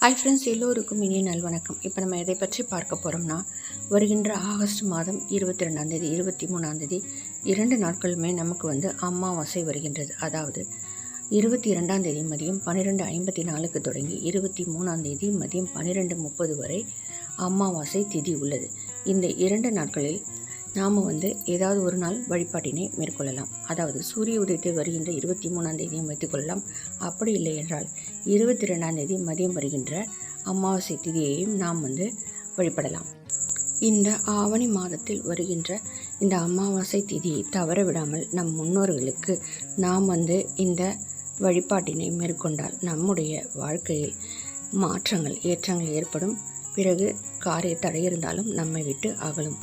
Hi friends எல்லோருக்கும் இனிய நல்வணக்கம் இப்போ நம்ம எதை பற்றி பார்க்க போகிறோம்னா வருகின்ற ஆகஸ்ட் மாதம் இருபத்தி ரெண்டாந்தேதி இருபத்தி மூணாந்தேதி இரண்டு நாட்களுமே நமக்கு வந்து அமாவாசை வருகின்றது. அதாவது இருபத்தி ரெண்டாந்தேதி மதியம் பன்னிரெண்டு ஐம்பத்தி நாலுக்கு தொடங்கி இருபத்தி மூணாந்தேதி மதியம் பன்னிரெண்டு முப்பது வரை அமாவாசை திதி உள்ளது. இந்த இரண்டு நாட்களில் நாம் வந்து ஏதாவது ஒரு நாள் வழிபாட்டினை மேற்கொள்ளலாம். அதாவது சூரிய உதயத்தை வருகின்ற இருபத்தி மூணாம் தேதியும் வைத்துக்கொள்ளலாம் அப்படி இல்லை என்றால் இருபத்தி ரெண்டாம் தேதி மதியம் வருகின்ற அமாவாசை திதியையும் நாம் வந்து வழிபடலாம். இந்த ஆவணி மாதத்தில் வருகின்ற இந்த அமாவாசை திதியை தவற விடாமல் நம் முன்னோர்களுக்கு நாம் வந்து இந்த வழிபாட்டினை மேற்கொண்டால் நம்முடைய வாழ்க்கையில் மாற்றங்கள் ஏற்றங்கள் ஏற்படும். பிறகு காரிய தடை இருந்தாலும் நம்மை விட்டு அகலும்.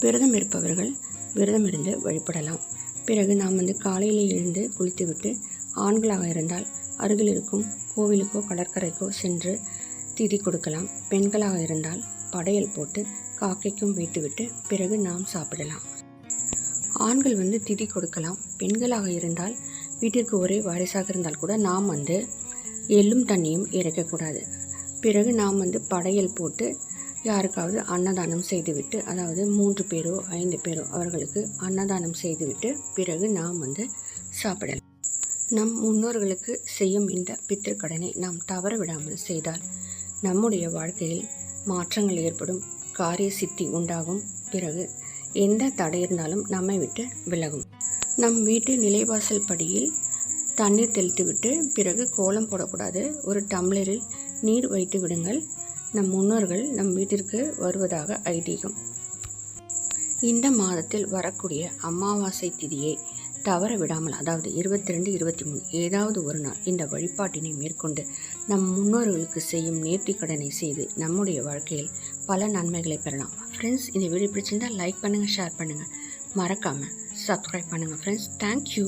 விரதம் இருப்பவர்கள் விரதம் இருந்து வழிபடலாம். பிறகு நாம் வந்து காலையில் எழுந்து குளித்துவிட்டு ஆண்களாக இருந்தால் அருகில் இருக்கும் கோவிலுக்கோ கடற்கரைக்கோ சென்று திதி கொடுக்கலாம். பெண்களாக இருந்தால் படையல் போட்டு காக்கைக்கும் வைத்துவிட்டு பிறகு நாம் சாப்பிடலாம். ஆண்கள் வந்து திதி கொடுக்கலாம். பெண்களாக இருந்தால் வீட்டிற்கு ஒரே வாரிசாக இருந்தால் கூட நாம் வந்து எள்ளும் தண்ணியும் இறைக்கக்கூடாது. பிறகு நாம் வந்து படையல் போட்டு யாருக்காவது அன்னதானம் செய்துவிட்டு அதாவது மூன்று பேரோ ஐந்து பேரோ அவர்களுக்கு அன்னதானம் செய்துவிட்டு பிறகு நாம் வந்து சாப்பிடலாம். நம் முன்னோர்களுக்கு செய்யும் இந்த பித்திருக்கடனை நாம் தவற விடாமல் செய்தால் நம்முடைய வாழ்க்கையில் மாற்றங்கள் ஏற்படும் காரிய சித்தி உண்டாகும். பிறகு எந்த தடை இருந்தாலும் நம்மை விட்டு விலகும். நம் வீட்டு நிலைவாசல் படியில் தண்ணீர் தெளித்துவிட்டு பிறகு கோலம் போடக்கூடாது. ஒரு டம்ளரில் நீர் வைத்து விடுங்கள். நம் முன்னோர்கள் நம் வீட்டிற்கு வருவதாக ஐதீகம். இந்த மாதத்தில் வரக்கூடிய அமாவாசை திதியை தவற விடாமல் அதாவது இருபத்தி ரெண்டு இருபத்தி மூணு ஏதாவது ஒரு நாள் இந்த வழிபாட்டினை மேற்கொண்டு நம் முன்னோர்களுக்கு செய்யும் நேர்த்தி கடனை செய்து நம்முடைய வாழ்க்கையில் பல நன்மைகளை பெறலாம். ஃப்ரெண்ட்ஸ் இந்த வீடியோ பிடிச்சிருந்தால் லைக் பண்ணுங்கள் ஷேர் பண்ணுங்கள் மறக்காமல் சப்ஸ்கிரைப் பண்ணுங்கள் ஃப்ரெண்ட்ஸ் தேங்க்யூ